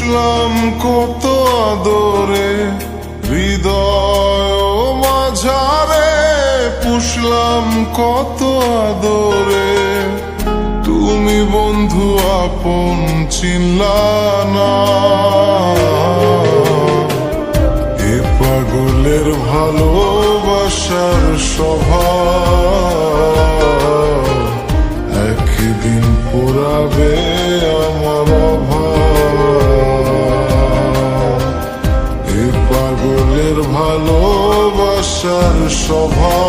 পুষলাম কত আদরে, হৃদয় মাঝারে পুষলাম কত আদরে। তুমি বন্ধু আপন চিনলা না এ পাগলের ভালোবাসার স্বভাব একদিন পুরাবে ভালোবাসার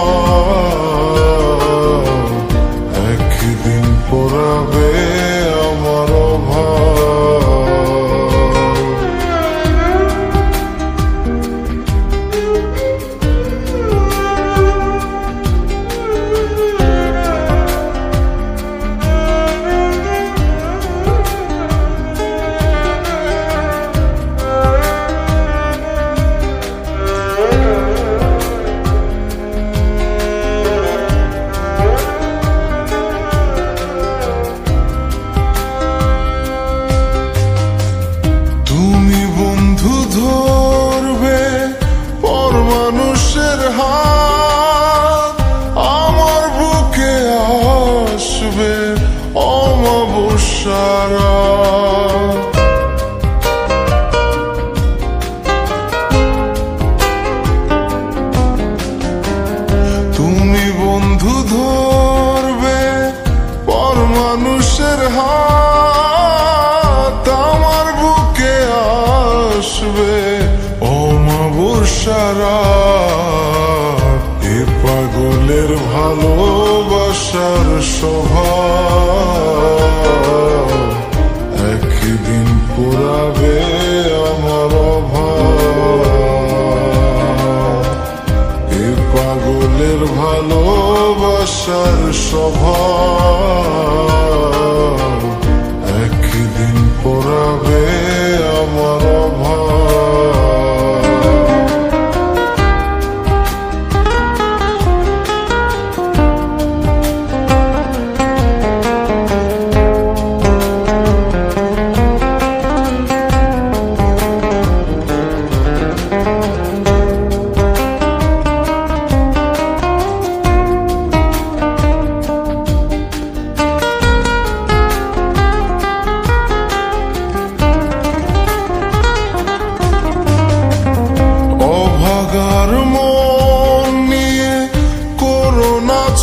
ধরবে পর মানুষের হাত। আমার বুকে আসবে অমাবস্যারা তুমি বন্ধু ধরবে পর মানুষের হাত। আসবে অমাবস্যারা এ পাগলের ভালোবাসার স্বভাব একদিন পুরাবে আমার এ পাগলের ভালোবাসার স্বভাব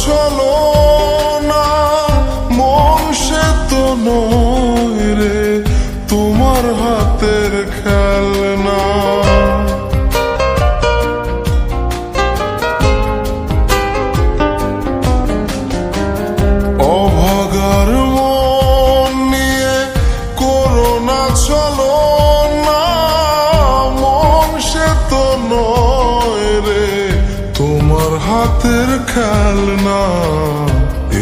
solo. তোমার হাতের খেলনা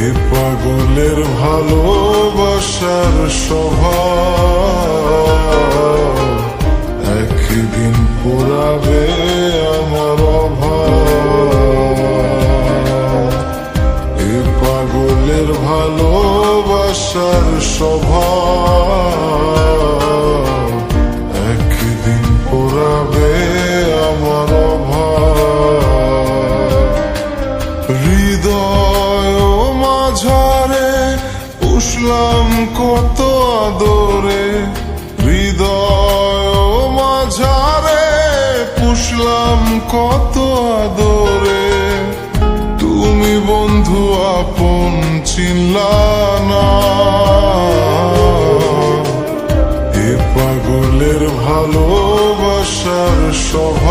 এ পাগলের ভালোবাসার স্বভাব। একদিন পুরাবে আমার এ পাগলের ভালোবাসার স্বভাব। আদরে হৃদয় মাঝারে পুষলাম কত আদরে। তুমি বন্ধু আপন চিনলা না এ পাগলের ভালোবাসার স্বভাব